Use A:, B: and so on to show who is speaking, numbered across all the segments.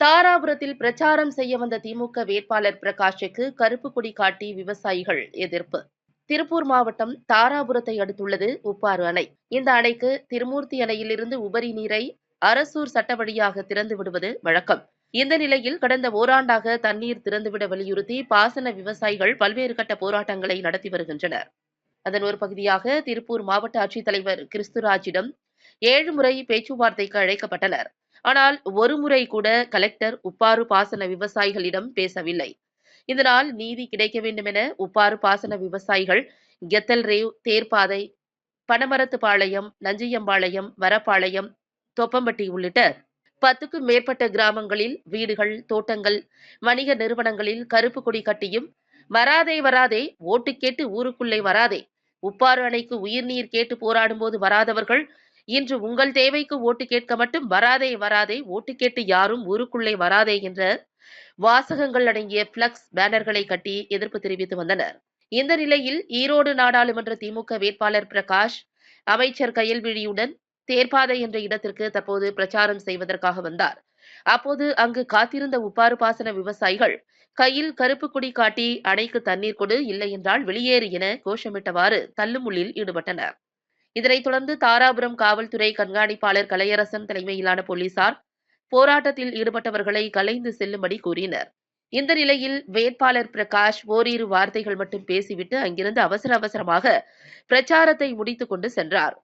A: தாராபுரத்தில் பிரச்சாரம் செய்ய வந்த திமுக வேட்பாளர் பிரகாஷுக்கு கருப்பு கொடி காட்டி விவசாயிகள் எதிர்ப்பு. திருப்பூர் மாவட்டம் தாராபுரத்தை அடுத்துள்ளது உப்பாறு அணை. இந்த அணைக்கு திருமூர்த்தி அணையிலிருந்து உபரி நீரை அரசூர் சட்ட வழியாக திறந்து விடுவது வழக்கம். இந்த நிலையில் கடந்த ஓராண்டாக தண்ணீர் திறந்துவிட வலியுறுத்தி பாசன விவசாயிகள் பல்வேறு கட்ட போராட்டங்களை நடத்தி வருகின்றனர். அதன் ஒரு பகுதியாக திருப்பூர் மாவட்ட ஆட்சித்தலைவர் கிறிஸ்துராஜிடம் ஏழு முறை பேச்சுவார்த்தைக்கு அழைக்கப்பட்டனர். ஆனால் ஒருமுறை கூட கலெக்டர் உப்பாறு பாசன விவசாயிகளிடம் பேசவில்லை. இதனால் நீதி கிடைக்க வேண்டும் என உப்பாறு பாசன விவசாயிகள் கெத்தல் ரேவ் தேர்பாதை பனமரத்துப்பாளையம் நஞ்சியம்பாளையம் வரப்பாளையம் தொப்பம்பட்டி உள்ளிட்ட பத்துக்கும் மேற்பட்ட கிராமங்களில் வீடுகள் தோட்டங்கள் வணிக நிறுவனங்களில் கருப்பு கொடி கட்டியும் வராதே வராதே ஓட்டு கேட்டு ஊருக்குள்ளே வராதே உப்பாறு அணைக்கு உயிர்நீர் கேட்டு போராடும் போது வராதவர்கள் இன்று உங்கள் தேவைக்கு ஓட்டு கேட்க மட்டும் வராதே வராதே ஓட்டு கேட்டு யாரும் ஊருக்குள்ளே வராதே என்ற வாசகங்கள் அடங்கிய பிளக்ஸ் பேனர்களை கட்டி எதிர்ப்பு தெரிவித்து வந்தனர். இந்த நிலையில் ஈரோடு நாடாளுமன்ற திமுக வேட்பாளர் பிரகாஷ் அமைச்சர் கையல்விழியுடன் தேர்பாதை என்ற இடத்திற்கு தற்போது பிரச்சாரம் செய்வதற்காக வந்தார். அப்போது அங்கு காத்திருந்த உப்பாறு பாசன விவசாயிகள் கையில் கருப்பு குடி காட்டி அணைக்கு தண்ணீர் கொடு இல்லை என்றால் வெளியேறு என கோஷமிட்டவாறு தள்ளுமுள்ளில் ஈடுபட்டனர். இதனைத் தொடர்ந்து தாராபுரம் காவல்துறை கண்காணிப்பாளர் கலையரசன் தலைமையிலான போலீசார் போராட்டத்தில் ஈடுபட்டவர்களை கலைந்து செல்லும்படி கூறினர். இந்த நிலையில் வேட்பாளர் பிரகாஷ் ஓரிரு வார்த்தைகள் மட்டும் பேசிவிட்டு அங்கிருந்து அவசர அவசரமாக பிரச்சாரத்தை முடித்துக் கொண்டு சென்றார்.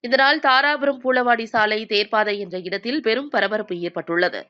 A: இதனால் தாராபுரம் பூளவாடி சாலை தேர்ப்பாதை என்ற இடத்தில் பெரும் பரபரப்பு ஏற்பட்டுள்ளது.